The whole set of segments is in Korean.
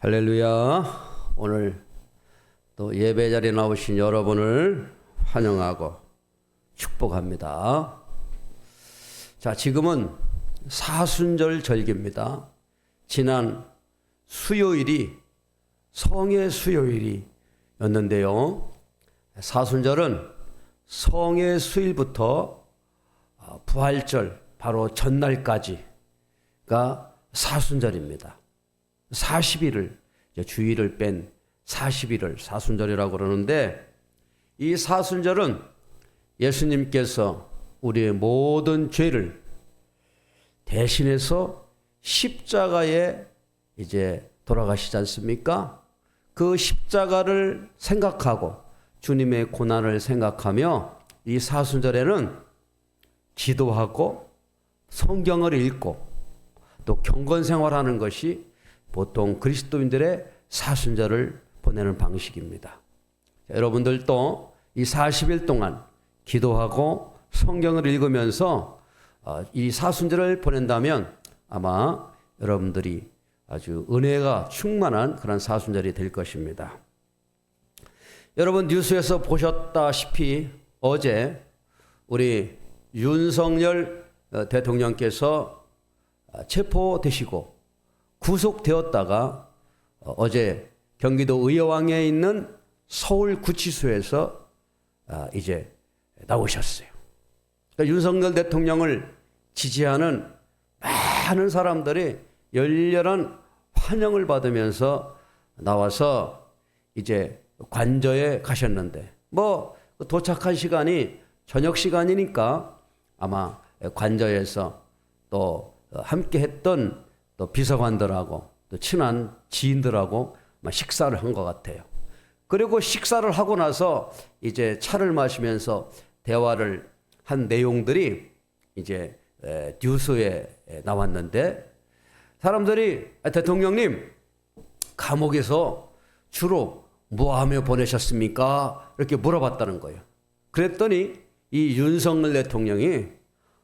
할렐루야. 오늘 또 예배 자리에 나오신 여러분을 환영하고 축복합니다. 자, 지금은 사순절 절기입니다. 지난 수요일이 성의 수요일이었는데요. 사순절은 성의 수일부터 어, 부활절 바로 전날까지가 사순절입니다. 40일을 주일을 뺀 40일을 사순절이라고 그러는데 이 사순절은 예수님께서 우리의 모든 죄를 대신해서 십자가에 이제 돌아가시지 않습니까? 그 십자가를 생각하고 주님의 고난을 생각하며 이 사순절에는 기도하고 성경을 읽고 또 경건 생활하는 것이 보통 그리스도인들의 사순절을 보내는 방식입니다. 여러분들도 이 40일 동안 기도하고 성경을 읽으면서 어, 이 사순절을 보낸다면 아마 여러분들이 아주 은혜가 충만한 그런 사순절이 될 것입니다. 여러분 뉴스에서 보셨다시피 어제 우리 윤석열 어, 대통령께서 아, 체포되시고 구속되었다가 어, 어제 경기도 의왕에 있는 서울 구치소에서 아, 이제 나오셨어요. 그러니까 윤석열 대통령을 지지하는 많은 사람들이 열렬한 환영을 받으면서 나와서 이제 관저에 가셨는데 뭐 도착한 시간이 저녁 시간이니까 아마 관저에서 또 함께 했던 또 비서관들하고 또 친한 지인들하고 식사를 한 것 같아요. 그리고 식사를 하고 나서 이제 차를 마시면서 대화를 한 내용들이 이제 뉴스에 나왔는데 사람들이 아, 대통령님 감옥에서 주로 뭐하며 보내셨습니까? 이렇게 물어봤다는 거예요. 그랬더니 이 윤석열 대통령이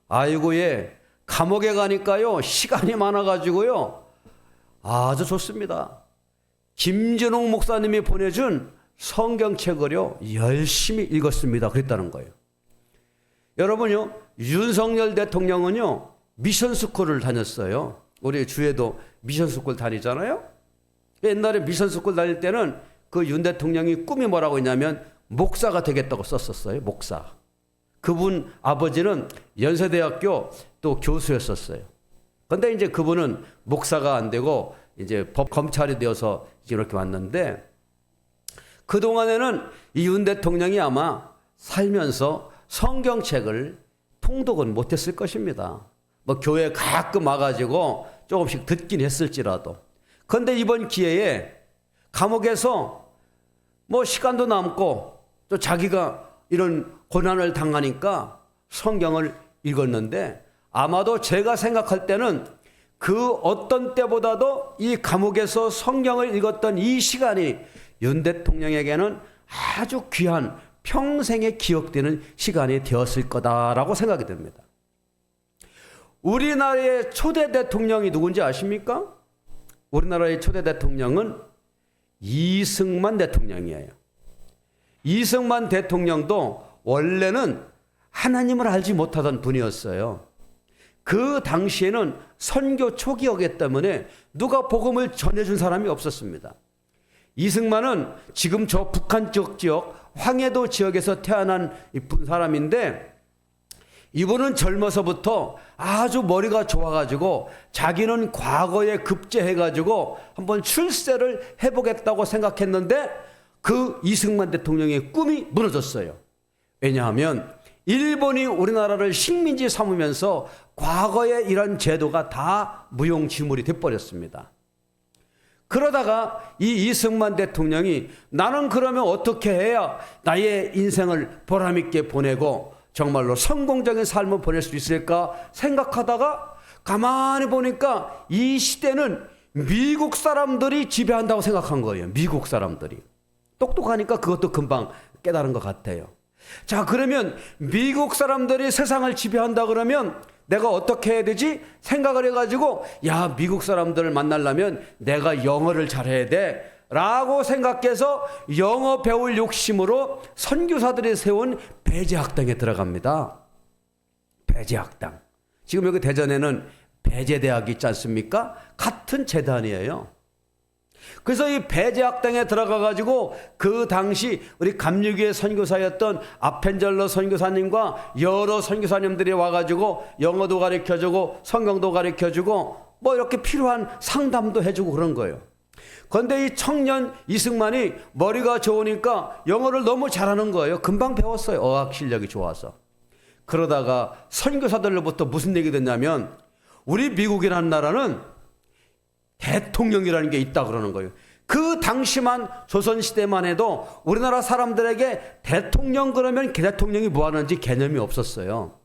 아이고 예 감옥에 가니까요 시간이 많아가지고요 아주 좋습니다. 김진홍 목사님이 보내준 성경책을요 열심히 읽었습니다. 그랬다는 거예요. 여러분요 윤석열 대통령은요 미션 스쿨을 다녔어요. 우리 주에도 미션 스쿨 다니잖아요. 옛날에 미션 스쿨 다닐 때는 그 윤 대통령이 꿈이 뭐라고 했냐면 목사가 되겠다고 썼었어요. 목사. 그분 아버지는 연세대학교 또 교수였었어요. 근데 이제 그분은 목사가 안 되고 이제 법 검찰이 되어서 이렇게 왔는데 그 동안에는 이 윤 대통령이 아마 살면서 성경책을 통독은 못했을 것입니다. 뭐 교회 가끔 와가지고 조금씩 듣긴 했을지라도. 근데 이번 기회에 감옥에서 뭐 시간도 남고 또 자기가 이런 고난을 당하니까 성경을 읽었는데 아마도 제가 생각할 때는 그 어떤 때보다도 이 감옥에서 성경을 읽었던 이 시간이 윤 대통령에게는 아주 귀한 평생에 기억되는 시간이 되었을 거다라고 생각이 됩니다. 우리나라의 초대 대통령이 누군지 아십니까? 우리나라의 초대 대통령은 이승만 대통령이에요. 이승만 대통령도 원래는 하나님을 알지 못하던 분이었어요. 그 당시에는 선교 초기였기 때문에 누가 복음을 전해준 사람이 없었습니다. 이승만은 지금 저 북한 쪽 지역 황해도 지역에서 태어난 사람인데 이분은 젊어서부터 아주 머리가 좋아가지고 자기는 과거에 급제해가지고 한번 출세를 해보겠다고 생각했는데 그 이승만 대통령의 꿈이 무너졌어요. 왜냐하면 일본이 우리나라를 식민지 삼으면서 과거에 이런 제도가 다 무용지물이 돼버렸습니다. 그러다가 이 이승만 대통령이 나는 그러면 어떻게 해야 나의 인생을 보람있게 보내고 정말로 성공적인 삶을 보낼 수 있을까 생각하다가 가만히 보니까 이 시대는 미국 사람들이 지배한다고 생각한 거예요. 미국 사람들이. 똑똑하니까 그것도 금방 깨달은 것 같아요. 자, 그러면 미국 사람들이 세상을 지배한다 그러면 내가 어떻게 해야 되지? 생각을 해가지고 야 미국 사람들을 만나려면 내가 영어를 잘해야 돼. 라고 생각해서 영어 배울 욕심으로 선교사들이 세운 배제학당에 들어갑니다. 배제학당. 지금 여기 대전에는 배제대학이 있지 않습니까? 같은 재단이에요. 그래서 이 배제학당에 들어가 가지고 그 당시 우리 감리교의 선교사였던 아펜젤러 선교사님과 여러 선교사님들이 와 가지고 영어도 가르쳐 주고 성경도 가르쳐 주고 뭐 이렇게 필요한 상담도 해 주고 그런 거예요. 그런데 이 청년 이승만이 머리가 좋으니까 영어를 너무 잘하는 거예요. 금방 배웠어요. 어학 실력이 좋아서. 그러다가 선교사들로부터 무슨 얘기 듣냐면 우리 미국이라는 나라는 대통령이라는 게 있다 그러는 거예요. 그 당시만 조선 시대만 해도 우리나라 사람들에게 대통령 그러면 그 대통령이 뭐 하는지 개념이 없었어요.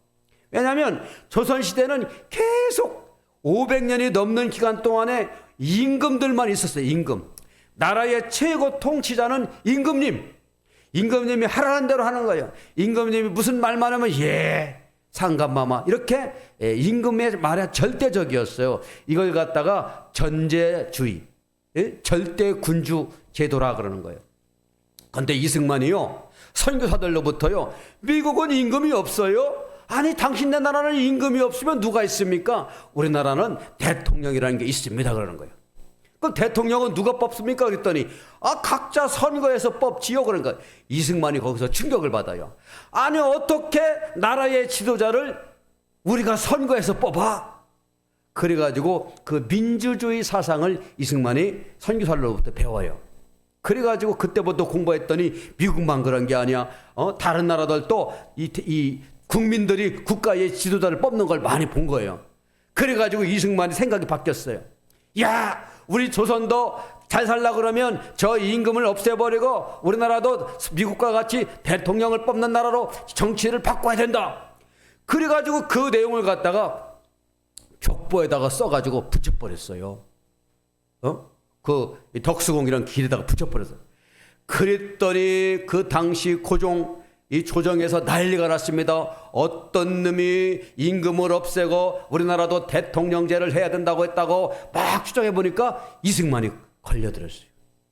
왜냐하면 조선 시대는 계속 500년이 넘는 기간 동안에 임금들만 있었어요. 임금. 나라의 최고 통치자는 임금님. 임금님이 하라는 대로 하는 거예요. 임금님이 무슨 말만 하면 예. 상감마마 이렇게 예, 임금의 말에 절대적이었어요. 이걸 갖다가 전제주의, 예? 절대 군주 제도라 그러는 거예요. 근데 이승만이요 선교사들로부터요 미국은 임금이 없어요. 아니 당신네 나라는 임금이 없으면 누가 있습니까? 우리나라는 대통령이라는 게 있습니다 그러는 거예요. 그럼 대통령은 누가 뽑습니까? 그랬더니 아 각자 선거에서 뽑지요 그러니까 이승만이 거기서 충격을 받아요. 아니 어떻게 나라의 지도자를 우리가 선거에서 뽑아? 그래가지고 그 민주주의 사상을 이승만이 선교사로부터 배워요. 그래가지고 그때부터 공부했더니 미국만 그런 게 아니야. 어? 다른 나라들도 이, 이 국민들이 국가의 지도자를 뽑는 걸 많이 본 거예요. 그래가지고 이승만이 생각이 바뀌었어요. 야, 우리 조선도 잘 살라 그러면 저 임금을 없애버리고 우리나라도 미국과 같이 대통령을 뽑는 나라로 정치를 바꿔야 된다. 그래가지고 그 내용을 갖다가 족보에다가 써가지고 붙여버렸어요. 어? 그 덕수궁이란 길에다가 붙여버렸어요. 그랬더니 그 당시 고종 이 조정에서 난리가 났습니다. 어떤 놈이 임금을 없애고 우리나라도 대통령제를 해야 된다고 했다고 막 추정해 보니까 이승만이 걸려들었어요.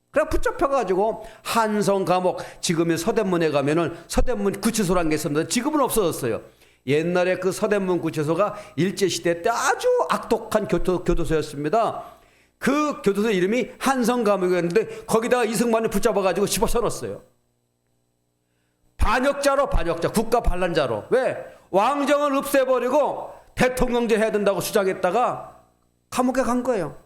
그래 붙잡혀가지고 한성 감옥 지금의 서대문에 가면은 서대문 구치소라는 게 있었는데 지금은 없어졌어요. 옛날에 그 서대문 구치소가 일제 시대 때 아주 악독한 교도, 교도소였습니다. 그 교도소 이름이 한성 감옥이었는데 거기다가 이승만이 붙잡아가지고 집어넣었어요. 반역자로 반역자, 국가 반란자로. 왜? 왕정을 없애버리고 대통령제 해야 된다고 주장했다가 감옥에 간 거예요.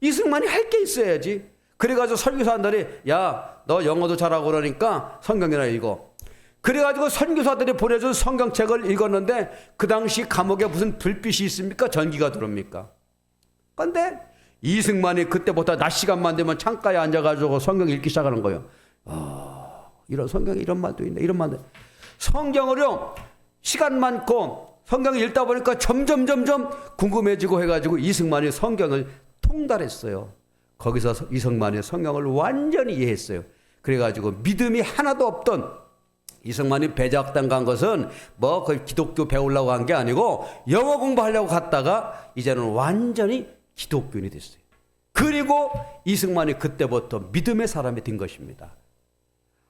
이승만이 할 게 있어야지. 그래가지고 설교사들이 야, 너 영어도 잘하고 그러니까 성경이나 읽어. 그래가지고 선교사들이 보내준 성경책을 읽었는데 그 당시 감옥에 무슨 불빛이 있습니까? 전기가 들어옵니까? 근데 이승만이 그때부터 낮 시간만 되면 창가에 앉아가지고 성경 읽기 시작하는 거예요. 아, 이런 성경에 이런 말도 있네. 이런 말도. 성경을요, 시간 많고 성경을 읽다 보니까 점점 점점 궁금해지고 해 가지고 이승만이 성경을 통달했어요. 거기서 이승만이 성경을 완전히 이해했어요. 그래 가지고 믿음이 하나도 없던 이승만이 배작당 간 것은 뭐그 기독교 배우려고 한 게 아니고 영어 공부하려고 갔다가 이제는 완전히 기독교인이 됐어요. 그리고 이승만이 그때부터 믿음의 사람이 된 것입니다.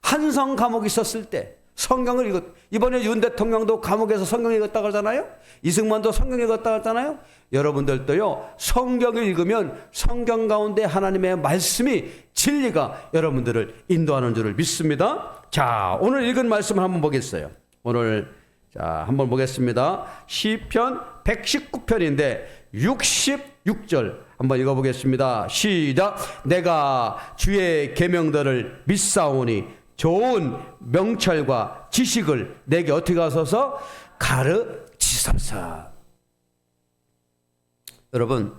한성 감옥에 있었을 때 성경을 읽었 이번에 윤 대통령도 감옥에서 성경 읽었다 그러잖아요. 이승만도 성경 읽었다 그러잖아요. 여러분들도요. 성경을 읽으면 성경 가운데 하나님의 말씀이 진리가 여러분들을 인도하는 줄을 믿습니다. 자, 오늘 읽은 말씀을 한번 보겠어요. 오늘 자, 한번 보겠습니다. 시편 119편인데 66절 한번 읽어 보겠습니다. 시작. 내가 주의 계명들을 믿사오니 좋은 명철과 지식을 내게 어떻게 하소서 가르치소서. 여러분,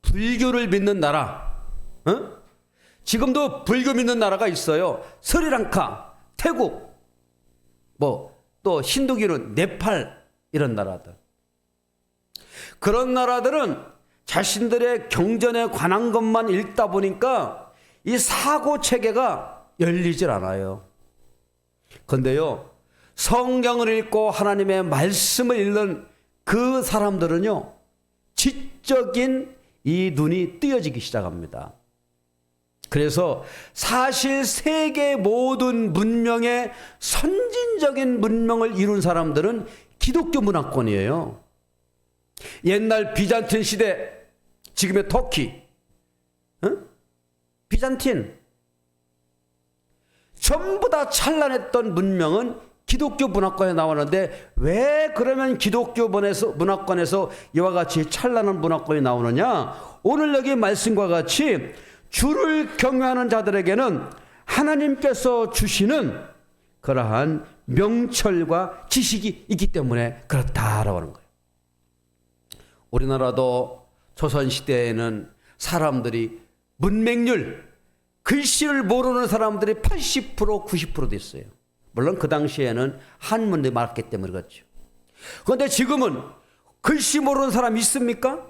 불교를 믿는 나라, 어? 지금도 불교 믿는 나라가 있어요. 스리랑카, 태국, 뭐, 또 힌두교는 네팔, 이런 나라들. 그런 나라들은 자신들의 경전에 관한 것만 읽다 보니까 이 사고 체계가 열리질 않아요. 근데요, 성경을 읽고 하나님의 말씀을 읽는 그 사람들은요, 지적인 이 눈이 뜨여지기 시작합니다. 그래서 사실 세계 모든 문명의 선진적인 문명을 이룬 사람들은 기독교 문화권이에요. 옛날 비잔틴 시대, 지금의 터키, 응? 비잔틴, 전부 다 찬란했던 문명은 기독교 문화권에 나오는데 왜 그러면 기독교 문화권에서 이와 같이 찬란한 문화권이 나오느냐? 오늘 여기 말씀과 같이 주를 경외하는 자들에게는 하나님께서 주시는 그러한 명철과 지식이 있기 때문에 그렇다라고 하는 거예요. 우리나라도 조선시대에는 사람들이 문맹률, 글씨를 모르는 사람들이 80% 90% 됐어요. 물론 그 당시에는 한문이 많았기 때문에 그렇죠. 그런데 지금은 글씨 모르는 사람 있습니까?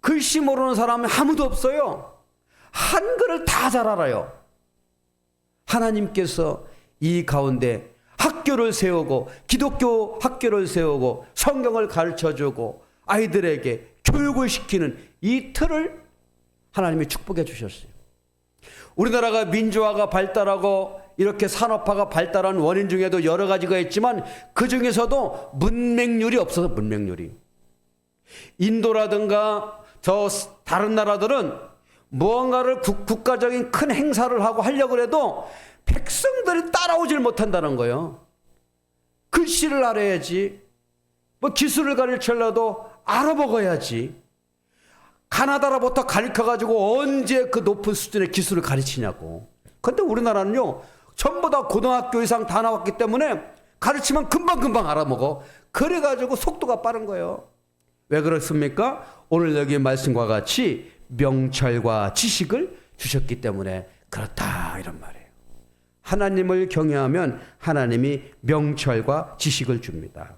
글씨 모르는 사람은 아무도 없어요. 한글을 다 잘 알아요. 하나님께서 이 가운데 학교를 세우고 기독교 학교를 세우고 성경을 가르쳐 주고 아이들에게 교육을 시키는 이 틀을 하나님이 축복해 주셨어요. 우리나라가 민주화가 발달하고 이렇게 산업화가 발달한 원인 중에도 여러 가지가 있지만 그 중에서도 문맹률이 없어서 문맹률이. 인도라든가 저 다른 나라들은 무언가를 국, 국가적인 큰 행사를 하고 하려고 해도 백성들이 따라오질 못한다는 거예요. 글씨를 알아야지. 뭐 기술을 가르치려도 알아먹어야지. 가나다라부터 가르쳐가지고 언제 그 높은 수준의 기술을 가르치냐고. 근데 우리나라는요, 전부 다 고등학교 이상 다 나왔기 때문에 가르치면 금방금방 알아먹어. 그래가지고 속도가 빠른 거예요. 왜 그렇습니까? 오늘 여기 말씀과 같이 명철과 지식을 주셨기 때문에 그렇다 이런 말이에요. 하나님을 경외하면 하나님이 명철과 지식을 줍니다.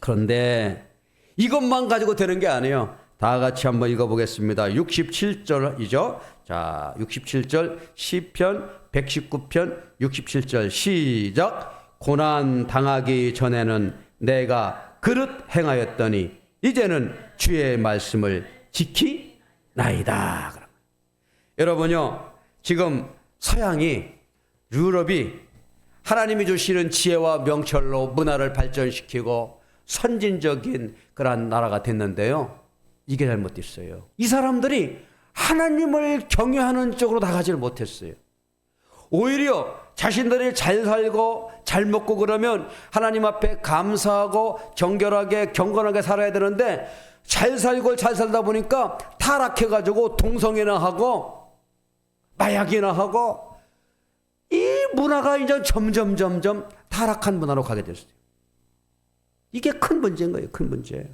그런데 이것만 가지고 되는 게 아니에요. 다 같이 한번 읽어보겠습니다. 67절이죠. 자, 67절 시편 119편 67절 시작. 고난 당하기 전에는 내가 그릇 행하였더니 이제는 주의 말씀을 지키나이다. 여러분요, 지금 서양이 유럽이 하나님이 주시는 지혜와 명철로 문화를 발전시키고 선진적인 그러한 나라가 됐는데요. 이게 잘못됐어요. 이 사람들이 하나님을 경외하는 쪽으로 나가지를 못했어요. 오히려 자신들이 잘 살고 잘 먹고 그러면 하나님 앞에 감사하고 정결하게 경건하게 살아야 되는데 잘 살고 잘 살다 보니까 타락해가지고 동성애나 하고 마약이나 하고 이 문화가 이제 점점 점점 타락한 문화로 가게 됐어요. 이게 큰 문제인 거예요. 큰 문제.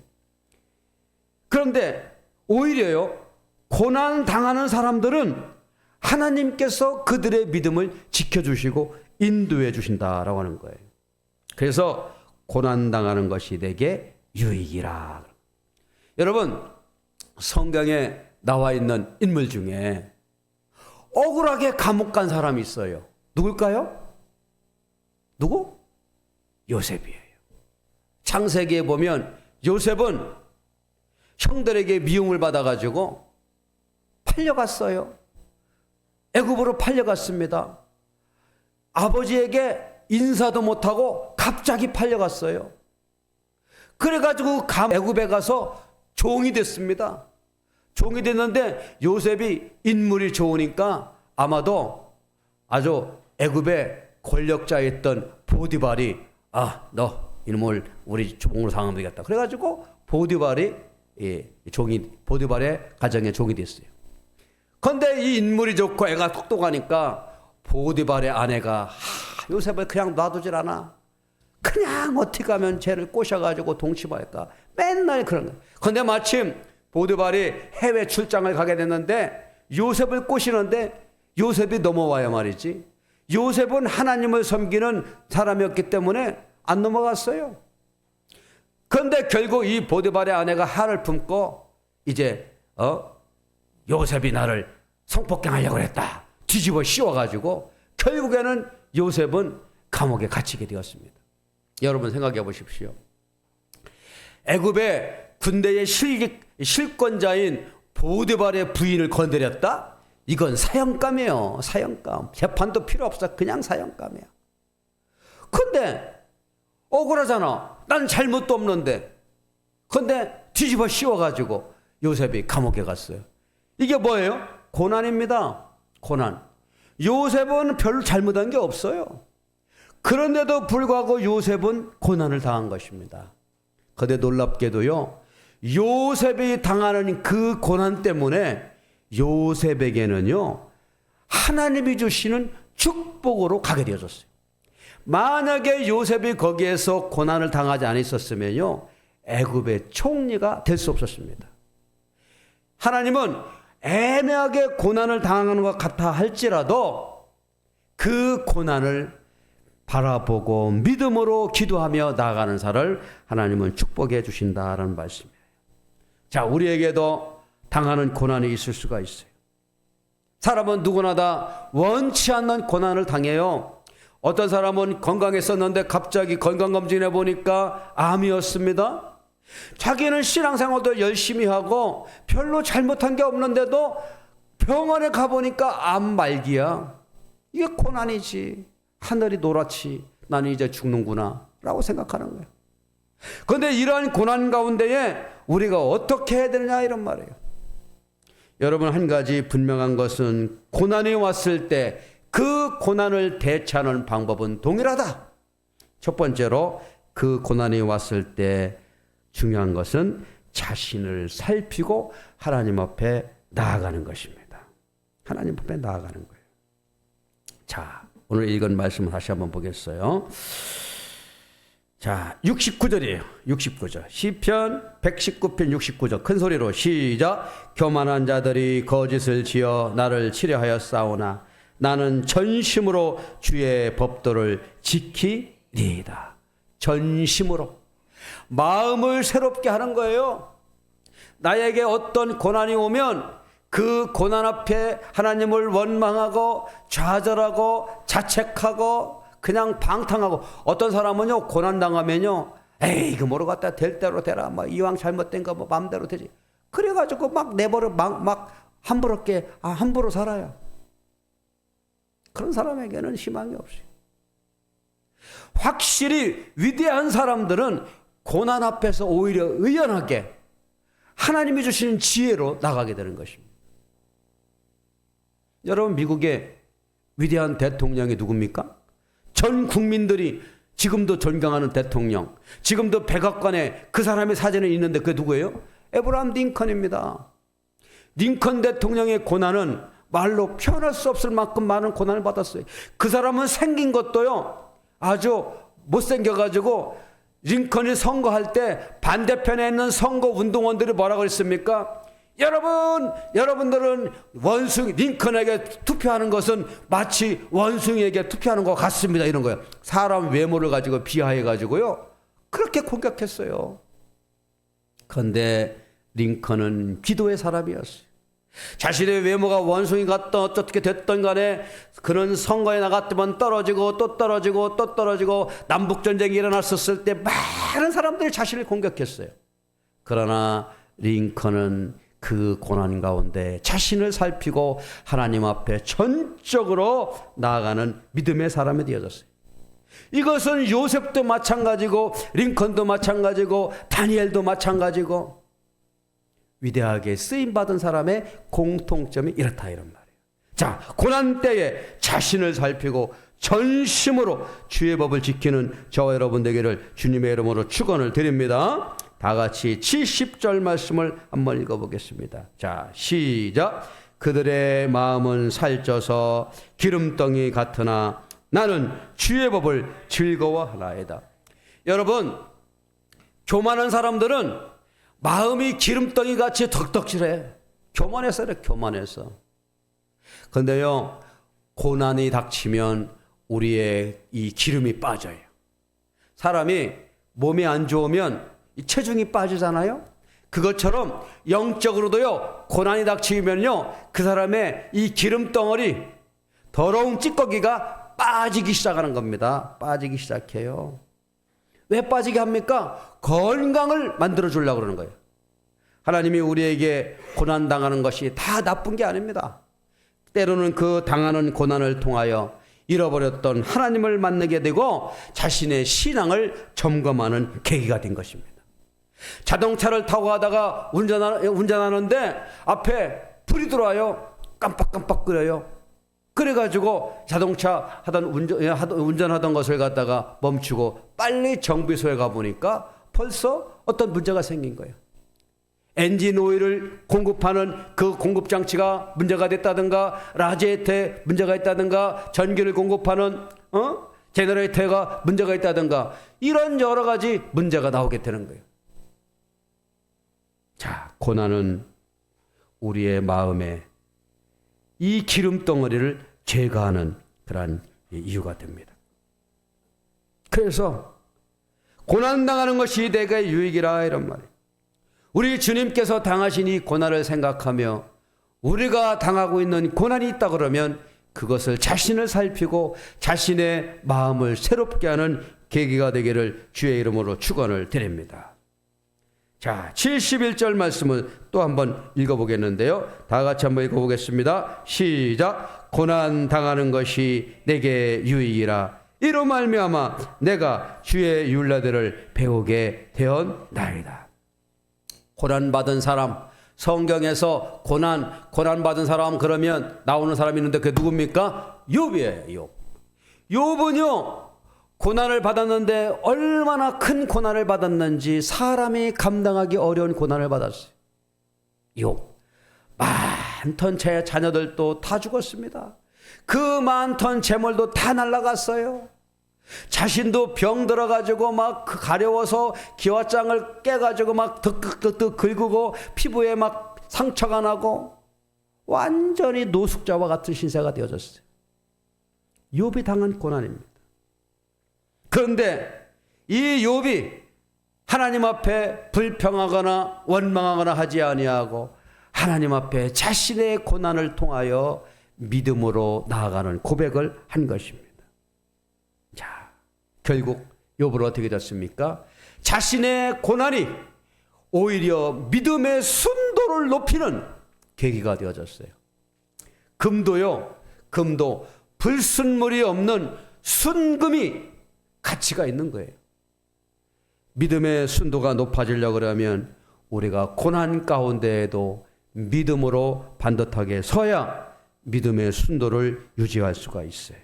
그런데 오히려요, 고난 당하는 사람들은 하나님께서 그들의 믿음을 지켜주시고 인도해 주신다라고 하는 거예요. 그래서 고난 당하는 것이 내게 유익이라. 여러분, 성경에 나와 있는 인물 중에 억울하게 감옥 간 사람이 있어요. 누굴까요? 누구? 요셉이에요. 창세기에 보면 요셉은 형들에게 미움을 받아가지고 팔려갔어요. 애굽으로 팔려갔습니다. 아버지에게 인사도 못하고 갑자기 팔려갔어요. 그래가지고 감 애굽에 가서 종이 됐습니다. 종이 됐는데 요셉이 인물이 좋으니까 아마도 아주 애굽의 권력자였던 보디발이 아너 이놈을 우리 종으로 상하면 되겠다. 그래가지고 보디발이 예, 종이 보디발의 가정의 종이 됐어요. 근데 이 인물이 좋고 애가 똑똑하니까 보디발의 아내가 하, 요셉을 그냥 놔두질 않아. 그냥 어떻게 하면 쟤를 꼬셔가지고 동침할까. 맨날 그런 거. 근데 마침 보디발이 해외 출장을 가게 됐는데 요셉을 꼬시는데 요셉이 넘어와야 말이지. 요셉은 하나님을 섬기는 사람이었기 때문에 안 넘어갔어요. 그런데 결국 이 보디발의 아내가 한을 품고 이제 어 요셉이 나를 성폭행하려고 했다. 뒤집어 씌워가지고 결국에는 요셉은 감옥에 갇히게 되었습니다. 여러분 생각해 보십시오. 애굽의 군대의 실, 실권자인 보드발의 부인을 건드렸다? 이건 사형감이에요. 사형감. 재판도 필요 없어. 그냥 사형감이야. 근데 억울하잖아. 난 잘못도 없는데. 근데 뒤집어 씌워가지고 요셉이 감옥에 갔어요. 이게 뭐예요? 고난입니다. 고난. 요셉은 별로 잘못한 게 없어요. 그런데도 불구하고 요셉은 고난을 당한 것입니다. 그런데 놀랍게도요, 요셉이 당하는 그 고난 때문에 요셉에게는요, 하나님이 주시는 축복으로 가게 되어졌어요. 만약에 요셉이 거기에서 고난을 당하지 않았었으면요, 애굽의 총리가 될 수 없었습니다. 하나님은 애매하게 고난을 당하는 것 같아 할지라도 그 고난을 바라보고 믿음으로 기도하며 나아가는 사를 하나님은 축복해 주신다라는 말씀이에요. 자, 우리에게도 당하는 고난이 있을 수가 있어요. 사람은 누구나 다 원치 않는 고난을 당해요. 어떤 사람은 건강했었는데 갑자기 건강검진해 보니까 암이었습니다. 자기는 신앙생활도 열심히 하고 별로 잘못한 게 없는데도 병원에 가보니까 암 말기야. 이게 고난이지. 하늘이 노랗지. 나는 이제 죽는구나. 라고 생각하는 거예요. 그런데 이러한 고난 가운데에 우리가 어떻게 해야 되느냐 이런 말이에요. 여러분 한 가지 분명한 것은 고난이 왔을 때 그 고난을 대처하는 방법은 동일하다. 첫 번째로 그 고난이 왔을 때 중요한 것은 자신을 살피고 하나님 앞에 나아가는 것입니다. 하나님 앞에 나아가는 거예요. 자, 오늘 읽은 말씀을 다시 한번 보겠어요. 자, 69절이에요. 69절. 시편 119편 69절. 큰 소리로 시작. 교만한 자들이 거짓을 지어 나를 치려하여 싸우나 나는 전심으로 주의 법도를 지키리이다. 전심으로. 마음을 새롭게 하는 거예요. 나에게 어떤 고난이 오면 그 고난 앞에 하나님을 원망하고 좌절하고 자책하고 그냥 방탕하고 어떤 사람은요 고난 당하면요 에이 그 뭐로 갖다 될 대로 되라 뭐 이왕 잘못된 거 뭐 마음대로 되지 그래가지고 막 내버려 막, 막 함부롭게 아 함부로 살아요 그런 사람에게는 희망이 없어요 확실히 위대한 사람들은 고난 앞에서 오히려 의연하게 하나님이 주시는 지혜로 나가게 되는 것입니다. 여러분 미국의 위대한 대통령이 누굽니까? 전 국민들이 지금도 존경하는 대통령, 지금도 백악관에 그 사람의 사진이 있는데 그게 누구예요? 에브라함 링컨입니다. 링컨 대통령의 고난은 말로 표현할 수 없을 만큼 많은 고난을 받았어요. 그 사람은 생긴 것도요, 아주 못생겨가지고 링컨이 선거할 때 반대편에 있는 선거 운동원들이 뭐라고 했습니까? 여러분, 여러분들은 원숭이, 링컨에게 투표하는 것은 마치 원숭이에게 투표하는 것 같습니다. 이런 거예요. 사람 외모를 가지고 비하해가지고요. 그렇게 공격했어요. 그런데 링컨은 기도의 사람이었어요. 자신의 외모가 원숭이 같던 어떻게 됐던 간에 그런 선거에 나갔더만 떨어지고 또 떨어지고 또 떨어지고 남북전쟁이 일어났었을 때 많은 사람들이 자신을 공격했어요. 그러나 링컨은 그 고난 가운데 자신을 살피고 하나님 앞에 전적으로 나아가는 믿음의 사람이 되어졌어요. 이것은 요셉도 마찬가지고 링컨도 마찬가지고 다니엘도 마찬가지고 위대하게 쓰임 받은 사람의 공통점이 이렇다 이런 말이에요. 자, 고난 때에 자신을 살피고 전심으로 주의 법을 지키는 저와 여러분 되기를 주님의 이름으로 축원을 드립니다. 다 같이 70절 말씀을 한번 읽어 보겠습니다. 자, 시작. 그들의 마음은 살쪄서 기름덩이 같으나 나는 주의 법을 즐거워하나이다. 여러분, 교만한 사람들은 마음이 기름덩이 같이 덕덕질해. 교만해서 그래, 교만해서. 근데요, 고난이 닥치면 우리의 이 기름이 빠져요. 사람이 몸이 안 좋으면 이 체중이 빠지잖아요? 그것처럼 영적으로도요, 고난이 닥치면요, 그 사람의 이 기름 덩어리, 더러운 찌꺼기가 빠지기 시작하는 겁니다. 빠지기 시작해요. 왜 빠지게 합니까? 건강을 만들어 주려고 그러는 거예요. 하나님이 우리에게 고난 당하는 것이 다 나쁜 게 아닙니다. 때로는 그 당하는 고난을 통하여 잃어버렸던 하나님을 만나게 되고 자신의 신앙을 점검하는 계기가 된 것입니다. 자동차를 타고 가다가 운전하, 운전하는데 앞에 불이 들어와요. 깜빡깜빡 거려요. 그래가지고 자동차 하던 운전, 예, 하던 운전하던 것을 갖다가 멈추고 빨리 정비소에 가보니까 벌써 어떤 문제가 생긴 거예요. 엔진 오일을 공급하는 그 공급 장치가 문제가 됐다든가 라제트에 문제가 있다든가 전기를 공급하는 어? 제너레이터가 문제가 있다든가 이런 여러 가지 문제가 나오게 되는 거예요. 자, 고난은 우리의 마음에 이 기름 덩어리를 제거하는 그러한 이유가 됩니다. 그래서 고난 당하는 것이 내가 유익이라 이런 말이에요. 우리 주님께서 당하신 이 고난을 생각하며 우리가 당하고 있는 고난이 있다 그러면 그것을 자신을 살피고 자신의 마음을 새롭게 하는 계기가 되기를 주의 이름으로 축원을 드립니다. 자, 71절 말씀을 또 한번 읽어보겠는데요. 다 같이 한번 읽어보겠습니다. 시작. 고난 당하는 것이 내게 유익이라. 이로 말미암아 내가 주의 율례들을 배우게 되었나이다. 고난 받은 사람 성경에서 고난 고난 받은 사람 그러면 나오는 사람이 있는데 그게 누굽니까? 욥이에요. 욥. 욥은요. 고난을 받았는데 얼마나 큰 고난을 받았는지 사람이 감당하기 어려운 고난을 받았어요. 욥. 많던 제 자녀들도 다 죽었습니다. 그 많던 재물도 다 날라갔어요. 자신도 병 들어가지고 막 가려워서 기와장을 깨가지고 막 득득득득 긁고 피부에 막 상처가 나고 완전히 노숙자와 같은 신세가 되어졌어요. 욥이 당한 고난입니다. 그런데 이 욥이 하나님 앞에 불평하거나 원망하거나 하지 아니하고 하나님 앞에 자신의 고난을 통하여 믿음으로 나아가는 고백을 한 것입니다. 자, 결국 욥은 어떻게 됐습니까? 자신의 고난이 오히려 믿음의 순도를 높이는 계기가 되어졌어요. 금도요, 금도 불순물이 없는 순금이 가치가 있는 거예요. 믿음의 순도가 높아지려고 그러면 우리가 고난 가운데에도 믿음으로 반듯하게 서야 믿음의 순도를 유지할 수가 있어요.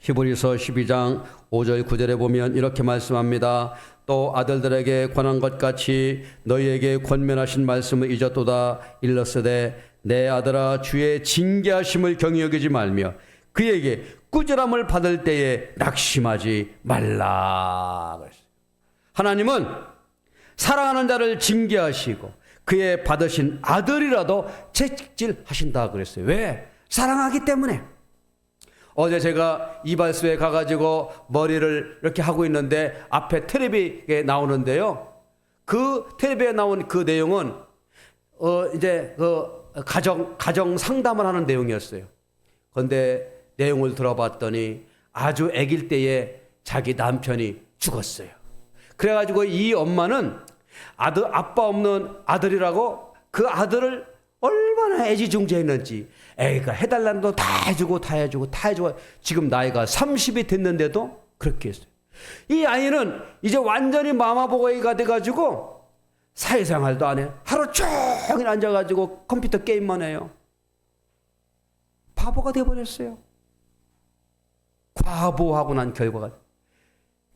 히브리서 12장 5절 9절에 보면 이렇게 말씀합니다. 또 아들들에게 권한 것 같이 너희에게 권면하신 말씀을 잊었도다 일렀으되 내 아들아 주의 징계하심을 여기지 말며 그에게 꾸지람을 받을 때에 낙심하지 말라. 하나님은 사랑하는 자를 징계하시고 그의 받으신 아들이라도 채찍질 하신다 그랬어요. 왜? 사랑하기 때문에. 어제 제가 이발소에 가가지고 머리를 이렇게 하고 있는데 앞에 텔레비에 나오는데요. 그 텔레비에 나온 그 내용은 어 이제 그 가정 가정 상담을 하는 내용이었어요. 그런데 내용을 들어봤더니 아주 아길 때에 자기 남편이 죽었어요. 그래가지고 이 엄마는 아들 아빠 없는 아들이라고 그 아들을 얼마나 애지중지했는지 애가 해달라는 거 다 해주고 다 해주고 다 해주고 지금 나이가 30이 됐는데도 그렇게 했어요. 이 아이는 이제 완전히 마마보고이가 돼가지고 사회생활도 안 해. 하루 종일 앉아가지고 컴퓨터 게임만 해요. 바보가 돼버렸어요. 과보하고 난 결과가.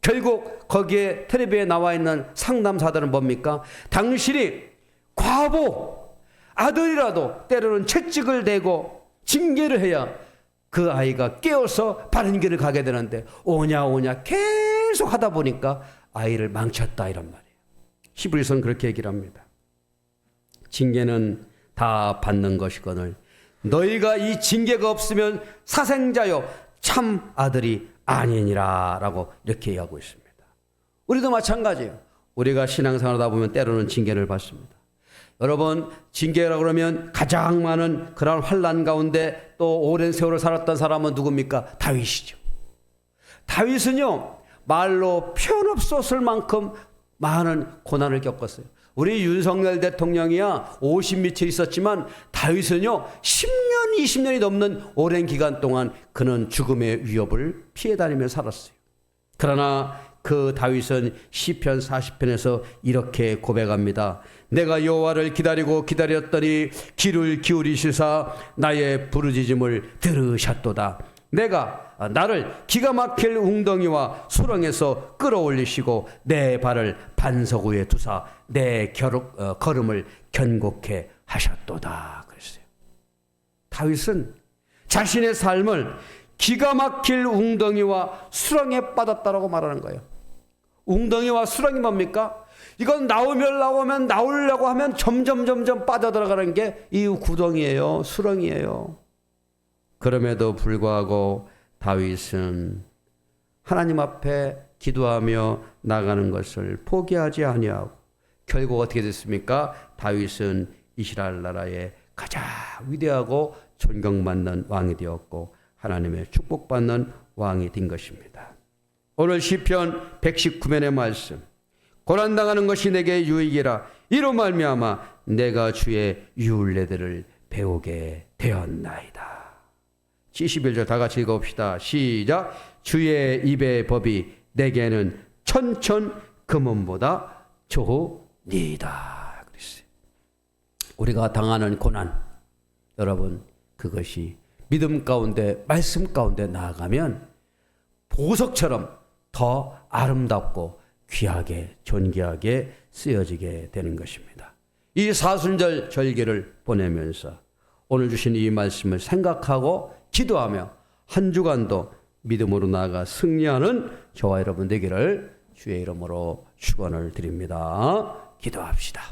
결국 거기에 텔레비에 나와 있는 상담사들은 뭡니까? 당신이 과보, 아들이라도 때로는 채찍을 대고 징계를 해야 그 아이가 깨어서 바른 길을 가게 되는데 오냐 오냐 계속 하다 보니까 아이를 망쳤다 이런 말이에요. 히브리서는 그렇게 얘기를 합니다. 징계는 다 받는 것이거늘 너희가 이 징계가 없으면 사생자요 참 아들이 아니니라라고 이렇게 얘기하고 있습니다. 우리도 마찬가지예요. 우리가 신앙생활 하다 보면 때로는 징계를 받습니다. 여러분 징계라 그러면 가장 많은 그런 환란 가운데 또 오랜 세월을 살았던 사람은 누굽니까? 다윗이죠. 다윗은요 말로 표현 없었을 만큼 많은 고난을 겪었어요. 우리 윤석열 대통령이야 50미터 있었지만 다윗은요 10년 20년이 넘는 오랜 기간 동안 그는 죽음의 위협을 피해 다니며 살았어요. 그러나 그 다윗은 시편 40편에서 이렇게 고백합니다. 내가 여호와를 기다리고 기다렸더니 귀를 기울이시사 나의 부르짖음을 들으셨도다. 내가 나를 기가 막힐 웅덩이와 수렁에서 끌어올리시고 내 발을 반석 위에 두사 내 결, 어, 걸음을 견고케 하셨도다. 그랬어요. 다윗은 자신의 삶을 기가 막힐 웅덩이와 수렁에 빠졌다라고 말하는 거예요. 웅덩이와 수렁이 뭡니까? 이건 나오면 나오면 나오려고 하면 점점 점점 빠져들어가는 게 이 구덩이에요. 수렁이에요. 그럼에도 불구하고 다윗은 하나님 앞에 기도하며 나가는 것을 포기하지 아니하고 결국 어떻게 됐습니까? 다윗은 이스라엘 나라의 가장 위대하고 존경받는 왕이 되었고 하나님의 축복받는 왕이 된 것입니다. 오늘 시편 119편의 말씀 고난 당하는 것이 내게 유익이라 이로 말미암아 내가 주의 유울례들을 배우게 되었나이다. 71절 다 같이 읽어봅시다. 시작. 주의 입의 법이 내게는 천천 금은보다 좋으니이다. 그랬어요. 우리가 당하는 고난, 여러분 그것이 믿음 가운데 말씀 가운데 나아가면 보석처럼 더 아름답고 귀하게 존귀하게 쓰여지게 되는 것입니다. 이 사순절 절기를 보내면서 오늘 주신 이 말씀을 생각하고 기도하며 한 주간도 믿음으로 나아가 승리하는 저와 여러분 되기를 주의 이름으로 축원을 드립니다. 기도합시다.